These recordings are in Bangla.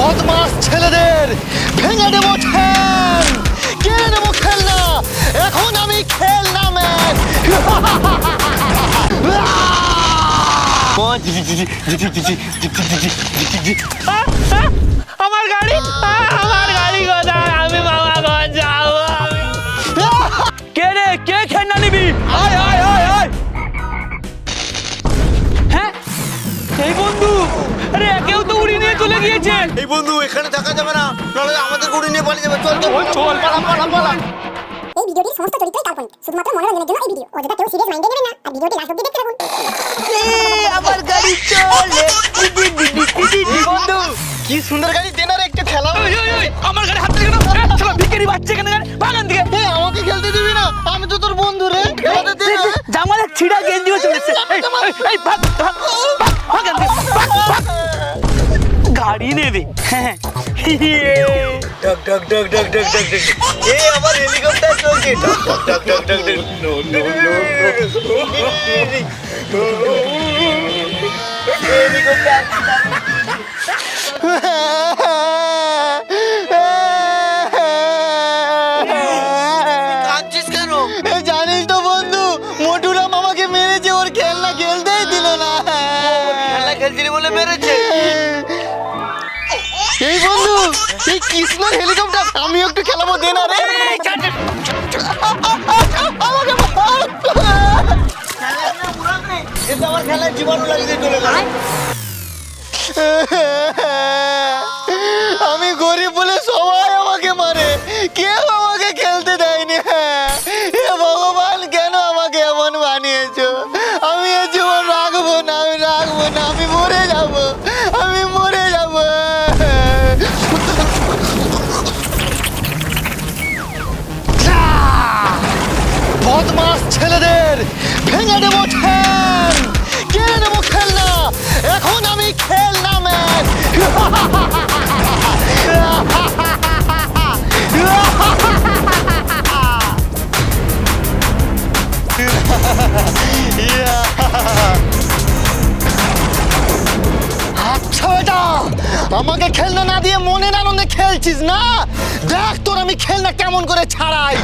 বদমাস ছেলেদের ভেঙে দেবো ঠ্যাং কেড়ে নেব খেলনা। এখন আমি খেলনা আমার গাড়ি? আমার গাড়ি কোথায়? আমি মামা ঘর যাব। কে রে? কে খেলনা নিবি? আয়। চলে গিয়েছে এই বন্ধু এখানে থাকা যাবে না। নাহলে আমাদের গুড়ি নিয়ে পালিয়ে যাবে। চল চল। চল পালা পালা পালা এই ভিডিওটির সমস্ত চরিত্রই কাল্পনিক শুধুমাত্র মনোরঞ্জনের জন্য এই ভিডিও। অযথা কেউ সিরিয়াস মাইন্ডে নেবেন না আর ভিডিওটি লাস্ট অব্দি দেখতে থাকুন। আমার গাড়ি চলে। বন্ধু। কি সুন্দর গাড়ি দেনার একটু খেলা আমার গাড়ি হাত থেকে কেন শালা ভিখারি বাচ্চা কেন গাড়ি বাগান থেকে আমাকে খেলতে দিবি না। আমি তো তোর বন্ধু রে। না। জামালে ছিড়া হ্যাঁ ডক ডক ডক ডক ডক ডক ডক এ আমার হেলিকপ্টার চলছে ডক ডক হেলিকপ্টার এই বন্ধু, এই কৃষ্ণর হেলিকপ্টার আমি একটু খেলাবো, দে না রে। আমার খেলায় জীবাণু আমি গরিব বলে সবাই আমাকে মারে। কেউ ছেলেদের ভেঙে দেবো ঠ্যাং কেড়ে নেব খেলনা? এখন আমি আচ্ছা বেটা আমাকে খেলনা না দিয়ে মনের আনন্দে খেলছিস না? দেখ তোর আমি খেলনা কেমন করে ছাড়াই।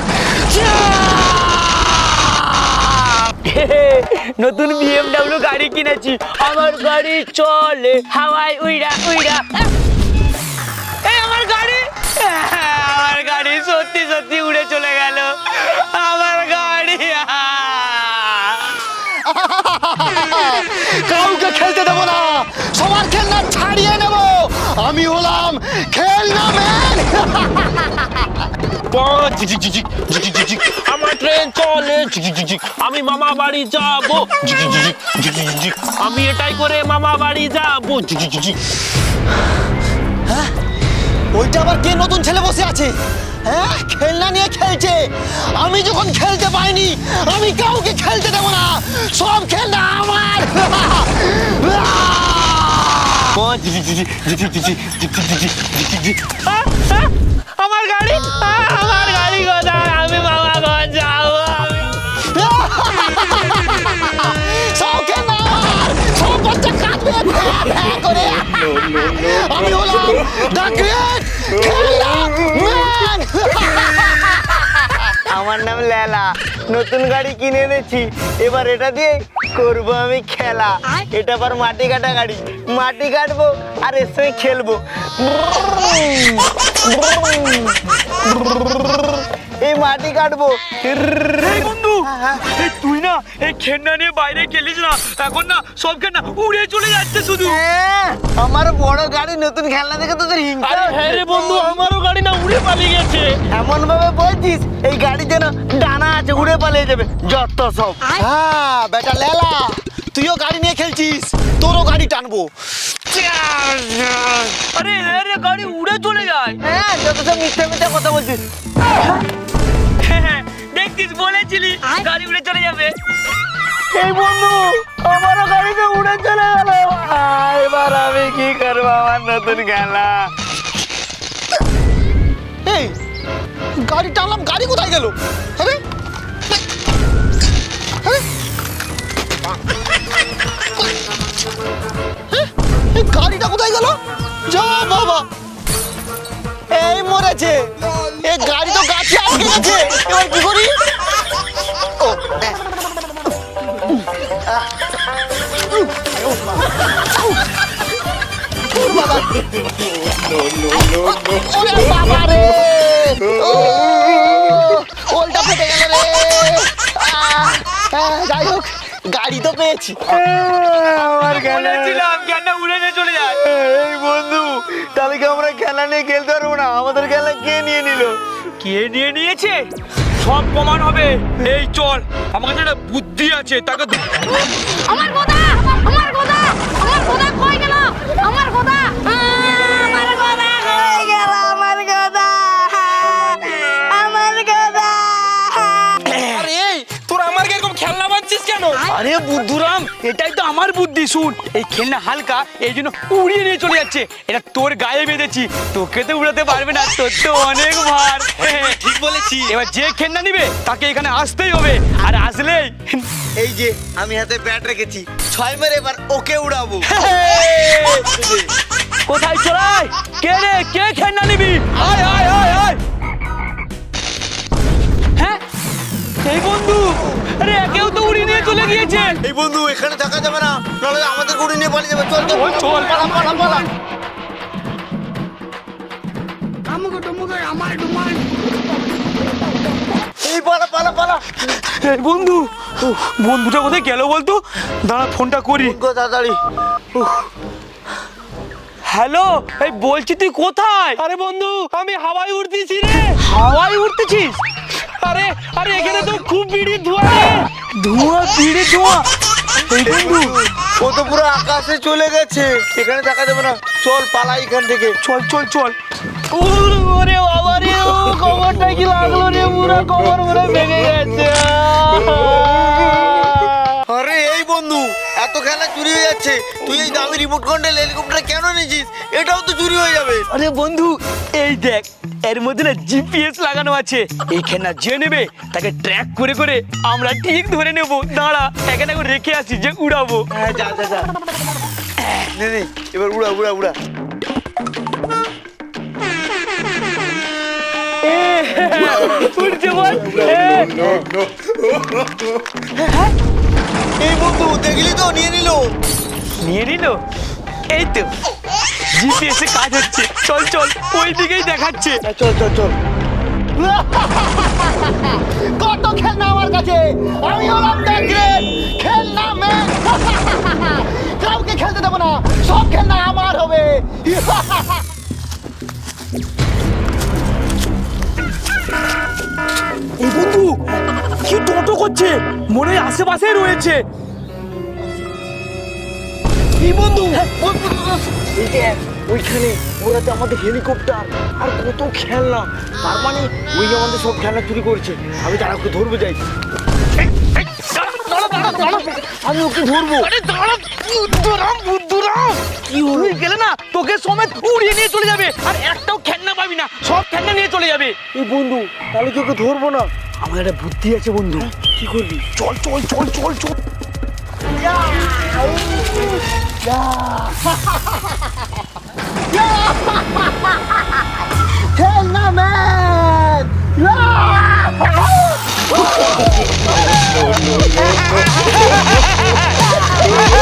নতুন বিএমডব্লিউ গাড়ি কিনেছি। আমার গাড়ি চলে, হাওয়ায় উইড়া উইড়া এই আমার গাড়ি? আমার গাড়ি সত্যি সত্যি উড়ে চলে গেল। আমার গাড়ি। কাউকে খেলতে দেবো না। সবার খেলনা ছাড়িয়ে নেব। আমি হলাম খেলনা ম্যান আমার ট্রেন চলে। আমি মামা বাড়ি যাব। আমি এটাই করে মামা বাড়ি যাব। ওইটা আবার কে নতুন ছেলে বসে আছে হ্যাঁ খেলনা নিয়ে খেলছে আমি যখন খেলতে পাইনি আমি কাউকে খেলতে দেবো না সব খেলনা আমার ভ্যা করে আমি হলাম দ্য গ্রেট আমার নাম লেলা। নতুন গাড়ি কিনে এনেছি। এবার এটা দিয়ে করব আমি খেলা। এটা আবার মাটি কাটা গাড়ি। মাটি কাটবো আর এর সঙ্গে খেলব। এই মাটি কাটবো। এই তুই না এই খেলনা নিয়ে বাইরে খেলিস না। এখন না সব খেলনা উড়ে চলে যাচ্ছে শুধু। হ্যাঁ, আমার বড় গাড়ি নতুন খেলনা দেখে তোদের হিংসা হ্যাঁ রে বন্ধু আমারও গাড়ি না উড়ে পালিয়ে গেছে। এমন ভাবে বলছিস এই গাড়ি যেন ডানা আছে উড়ে পালিয়ে যাবে। যত সব। হ্যাঁ বেটা লেলা তুইও গাড়ি নিয়ে খেলছিস তোরও গাড়ি টানবো। আরে হ্যাঁ রে গাড়ি উড়ে চলে যায়। হ্যাঁ যত সব মিথ্যা মিথ্যা কথা বলছিস। বলেছিলি গাড়ি উড়ে চলে যাবে। এই বন্ধু আমারও গাড়িতে উড়ে চলে গেল। এবার আমি কি করব আমার নতুন খেলা এই গাড়ি টানলাম গাড়ি কোথায় গেল? আরে গাড়িটা কোথায় গেল? যা বাবা। এই মরেছে। এ গাড়ি তো গাছে আটকে গেছে। এবার কি করি? ওলটা যাই হোক গাড়ি তো পেয়েছি আমার খেলা বলেছিলাম কেন উড়ে চলে যায় এই বন্ধু তাহলে কি আমরা খেলা নিয়ে খেলতে পারব না আমাদের খেলা কে নিয়ে নিল কে নিয়ে নিয়েছে সব প্রমাণ হবে। এই চল আমার কাছে একটা বুদ্ধি আছে তাকে আমার গোদা আরে বুদ্ধুরাম এটাই তো আমার বুদ্ধি শুন এই খেলনা হালকা এই জন্য উড়িয়ে নিয়ে চলে যাচ্ছে। এটা তোর গায়ে বেঁধেছি। তোকে তো উড়াতে পারবে না তোর তো অনেক ভার। ঠিক বলেছি। এবার যে খেলনা নিবে তাকে এখানে আসতেই হবে। আর আসলেই এই যে আমি হাতে ব্যাট রেখেছি। ছয় মেরে এবার ওকে উড়াবো। কোথায় চড়াই কে রে কে খেলনা নিবি? আয় আয় আয় আয়। হ্যাঁ এই বন্ধু। আরে একেও নিয়ে চলে গিয়েছে। এই বন্ধু এখানে থাকা যাবে না। নাহলে আমাদের গুড়ি নিয়ে পালিয়ে যাবে। চল চল চল। পালা পালা পালা এই পালা পালা পালা। এই বন্ধু বন্ধুটা কোথায় গেল বলতো? দাঁড়া ফোনটা করি। তাড়াতাড়ি। হ্যালো এই বলছি তুই কোথায়? আরে বন্ধু আমি হাওয়ায় উড়তেছি রে। হাওয়ায় উঠতেছিস আরে আরে এখানে তো খুব বিড়ির ধোঁয়া ধোঁয়া বিড়ি ধোঁয়া? এই বন্ধু। ও তো পুরো আকাশে চলে গেছে। এখানে থাকা যাবে না। চল পালা এখান থেকে। চল চল চল। ওরে বাবা রে ও কবরটা কি লাগল রে? পুরো কবর পুরো ভেঙে গেছে। খেলা চুরি হয়ে যাচ্ছে তুই এই দামি রিমোট কন্ট্রোল হেলিকপ্টার কেন নিয়েছিস এটাও তো চুরি হয়ে যাবে আরে বন্ধু এই দেখ এর মধ্যে না জিপিএস লাগানো আছে এইখানে যে নেবে তাকে ট্র্যাক করে করে আমরা ঠিক ধরে নেব দাঁড়া এখানে এখন রেখে আসি যে উড়াবো হ্যাঁ যা যা যা নে নে এবার উড়া উড়া উড়া উড়ছে বল এই বন্ধু দেখলি তো? নিয়ে নিল। নিয়ে নিল? এই তো। জিপিএস এ কাজ হচ্ছে। চল চল ওই দিকেই দেখাচ্ছে। চল চল চল। কত খেলনা আমার কাছে? আমি হলাম গ্রেট খেলনা ম্যান কাউকে খেলতে দেবো না। সব খেলনা আমার হবে। এই বন্ধু কি টোটো করছে মনে হয় আশেপাশে রয়েছে। এই বন্ধু? এই যে ওইখানে ওরা তো আমাদের হেলিকপ্টার আর কত খেলনা। তার মানে ওই আমাদের সব খেলনা চুরি করছে। আমি তারা ওকে ধরবো যাই। আমি ওকে ধরবো। কি হয়ে গেলে না তোকে সমেত উড়িয়ে নিয়ে চলে যাবে। আর একটাও খেলনা পাবি না সব খেলনা নিয়ে চলে যাবে। এই বন্ধু তাহলে কি ওকে ধরবো না? আমার একটা বুদ্ধি আছে বন্ধু। কি করবি? চল চল চল চল চল। খেলনা ম্যান! জাদু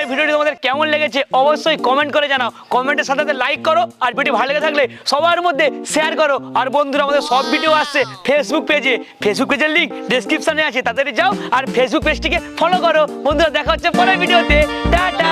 এই ভিডিওটি তোমাদের কেমন লেগেছে অবশ্যই কমেন্ট করে জানাও। কমেন্টের সাথে সাথে লাইক করো, আর ভিডিও ভালো লেগে থাকলে সবার মধ্যে শেয়ার করো। আর বন্ধুরা, আমাদের সব ভিডিও আসছে ফেসবুক পেজে ফেসবুক পেজের লিঙ্ক ডিসক্রিপশনে আছে তাদের যাও আর ফেসবুক পেজটিকে ফলো করো। বন্ধুরা, দেখা হচ্ছে পরের ভিডিওতে টাটা!